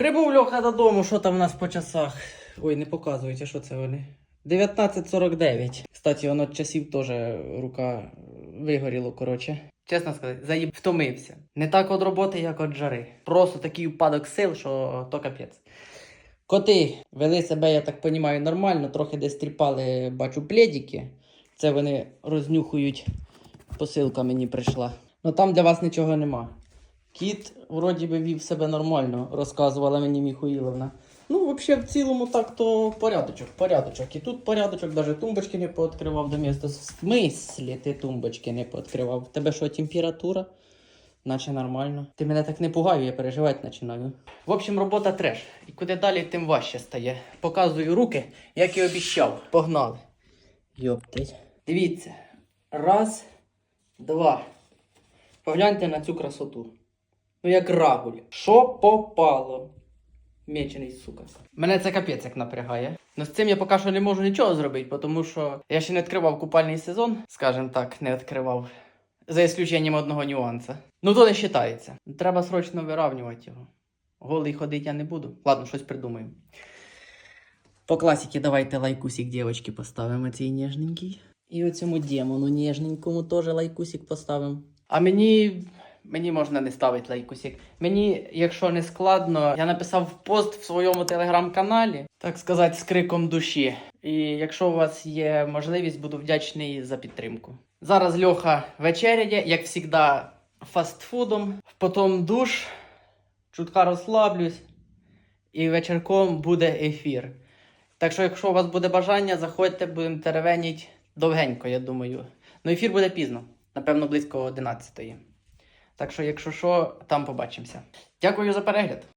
Прибув Льоха додому, що там у нас по часах. Ой, не показують, що це вони? 19.49. Кстати, воно часів теж рука вигоріло, коротше. Чесно сказати, заїб втомився. Не так від роботи, як від жари. Просто такий упадок сил, що то капець. Коти вели себе, я так розумію, нормально, трохи десь тріпали, бачу, пледики. Це вони рознюхують. Посилка мені прийшла. Ну там для вас нічого нема. Кіт, вроді би, вів себе нормально, розказувала мені Міхуїловна. Ну, взагалі, в цілому так то порядочок, порядочок. І тут порядочок, навіть тумбочки не пооткривав до міста. В смислі ти тумбочки не пооткривав? В тебе що, температура? Наче нормально. Ти мене так не пугаю, я переживати починаю. В общем, робота треш. І куди далі, тим важче стає. Показую руки, як і обіцяв. Погнали. Йоптить. Дивіться. Раз, два. Погляньте на цю красоту. Ну, як рагуль. Що попало? Мечений, сука. Мене це капець як напрягає. Ну з цим я поки що не можу нічого зробити, тому що я ще не відкривав купальний сезон, скажімо так, не відкривав. За ісключенням одного нюанса. Ну то не вважається. Треба срочно виравнювати його. Голий ходить я не буду. Ладно, щось придумаємо. По класіки давайте лайкусик дівчатки поставимо цей ніжненький. І оцьому демону ніжненькому теж лайкусик поставимо. А мені. Мені можна не ставити лайкусик. Мені, якщо не складно, я написав пост в своєму телеграм-каналі, так сказати, з криком душі. І якщо у вас є можливість, буду вдячний за підтримку. Зараз Льоха вечеряє, як завжди, фастфудом, потім душ, чутка розслаблюсь, і вечірком буде ефір. Так що, якщо у вас буде бажання, заходьте, будемо теревеніть довгенько, я думаю. Ну, ефір буде пізно, напевно, близько 11-ї. Так що, якщо що, там побачимося. Дякую за перегляд.